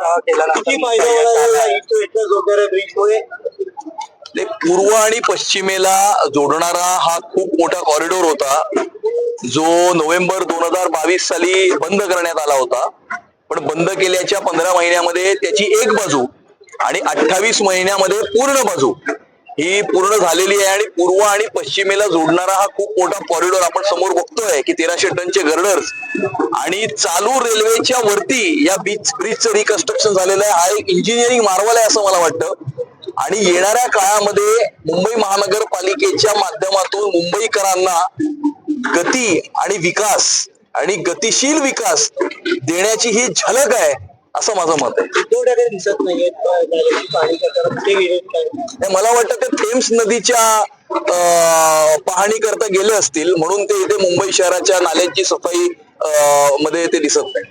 पाठपुरावा केला किती फायदा होणार या इथं जोडणाऱ्या ब्रिजमुळे ते पूर्व आणि पश्चिमेला जोडणारा हा खूप मोठा कॉरिडॉर होता जो नोव्हेंबर दोन हजार बावीस साली बंद करण्यात आला होता. पण बंद केल्याच्या पंधरा महिन्यामध्ये त्याची एक बाजू आणि अठ्ठावीस महिन्यामध्ये पूर्ण बाजू ही पूर्ण झालेली आहे आणि पूर्व आणि पश्चिमेला जोडणारा हा खूप मोठा कॉरिडॉर आपण समोर बघतोय की तेराशे टनचे गर्डर्स आणि चालू रेल्वेच्या वरती या बीच ब्रिजचं रिकन्स्ट्रक्शन झालेलं आहे. हा एक इंजिनिअरिंग मार्वल आहे असं मला वाटतं. आणि येणाऱ्या काळामध्ये मुंबई महानगरपालिकेच्या माध्यमातून मुंबईकरांना गती आणि विकास आणि गतिशील विकास देण्याची ही झलक आहे. असं माझं मत आहे. उद्धव ठाकरे दिसत नाहीयेत करताना गेले मला वाटतं ते थेम्स नदीच्या अं, पाहणी करता गेले असतील. म्हणून ते इथे मुंबई शहराच्या नाल्यांची सफाई अं, मध्ये ते दिसत नाही.